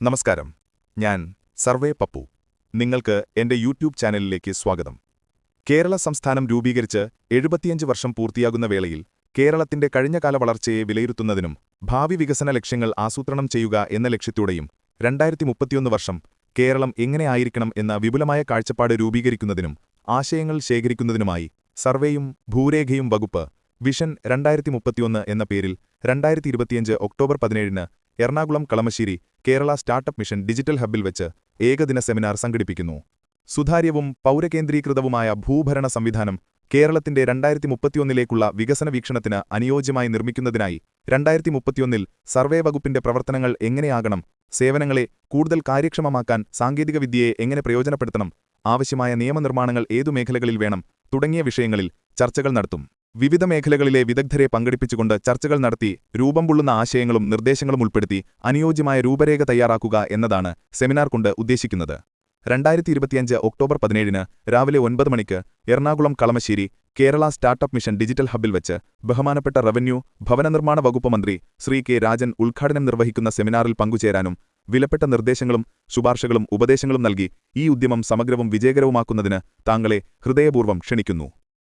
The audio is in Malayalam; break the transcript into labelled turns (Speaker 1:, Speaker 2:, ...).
Speaker 1: നമസ്കാരം. ഞാൻ സർവേ പപ്പു. നിങ്ങൾക്ക് എന്റെ യൂട്യൂബ് ചാനലിലേക്ക് സ്വാഗതം. കേരള സംസ്ഥാനം രൂപീകരിച്ച് എഴുപത്തിയഞ്ച് വർഷം പൂർത്തിയാകുന്ന വേളയിൽ കേരളത്തിന്റെ കഴിഞ്ഞകാല വളർച്ചയെ വിലയിരുത്തുന്നതിനും ഭാവി വികസന ലക്ഷ്യങ്ങൾ ആസൂത്രണം ചെയ്യുക എന്ന ലക്ഷ്യത്തോടെയും രണ്ടായിരത്തി മുപ്പത്തിയൊന്ന് വർഷം കേരളം എങ്ങനെയായിരിക്കണം എന്ന വിപുലമായ കാഴ്ചപ്പാട് രൂപീകരിക്കുന്നതിനും ആശയങ്ങൾ ശേഖരിക്കുന്നതിനുമായി സർവേയും ഭൂരേഖയും വകുപ്പ് വിഷൻ രണ്ടായിരത്തി മുപ്പത്തിയൊന്ന് എന്ന പേരിൽ രണ്ടായിരത്തി ഇരുപത്തിയഞ്ച് ഒക്ടോബർ പതിനേഴിന് Ernakulam Kalamassery Kerala startup mission digital ഹബ്ബിൽ വെച്ച് ഏകദിന സെമിനാർ സംഘടിപ്പിക്കുന്നു. സുതാര്യവും പൗരകേന്ദ്രീകൃതവുമായ ഭൂഭരണ സംവിധാനം കേരളത്തിന്റെ രണ്ടായിരത്തി മുപ്പത്തിയൊന്നിലേക്കുള്ള വികസന വീക്ഷണത്തിന് അനുയോജ്യമായി നിർമ്മിക്കുന്നതിനായി രണ്ടായിരത്തി മുപ്പത്തിയൊന്നിൽ സർവേ വകുപ്പിന്റെ പ്രവർത്തനങ്ങൾ എങ്ങനെയാകണം സേവനങ്ങളെ കൂടുതൽ കാര്യക്ഷമമാക്കാൻ സാങ്കേതികവിദ്യയെ എങ്ങനെ പ്രയോജനപ്പെടുത്തണം ആവശ്യമായ നിയമനിർമ്മാണങ്ങൾ ഏതു മേഖലകളിൽ വേണം തുടങ്ങിയ വിഷയങ്ങളിൽ ചർച്ചകൾ നടത്തും. വിവിധ മേഖലകളിലെ വിദഗ്ധരെ പങ്കെടുപ്പിച്ചുകൊണ്ട് ചർച്ചകൾ നടത്തി രൂപം കൊള്ളുന്ന ആശയങ്ങളും നിർദ്ദേശങ്ങളും ഉൾപ്പെടുത്തി അനുയോജ്യമായ രൂപരേഖ തയ്യാറാക്കുക എന്നതാണ് സെമിനാർ കൊണ്ട് ഉദ്ദേശിക്കുന്നത്. രണ്ടായിരത്തി ഇരുപത്തിയഞ്ച് ഒക്ടോബർ പതിനേഴിന് രാവിലെ ഒൻപത് മണിക്ക് Ernakulam Kalamassery Kerala startup mission digital ഹബ്ബിൽ വെച്ച് ബഹുമാനപ്പെട്ട റവന്യൂ ഭവന നിർമ്മാണ വകുപ്പ് മന്ത്രി ശ്രീ കെ രാജൻ ഉദ്ഘാടനം നിർവഹിക്കുന്ന സെമിനാറിൽ പങ്കുചേരാനും വിലപ്പെട്ട നിർദ്ദേശങ്ങളും ശുപാർശകളും ഉപദേശങ്ങളും നൽകി ഈ ഉദ്യമം സമഗ്രവും വിജയകരവുമാക്കുന്നതിന് താങ്കളെ ഹൃദയപൂർവം ക്ഷണിക്കുന്നു.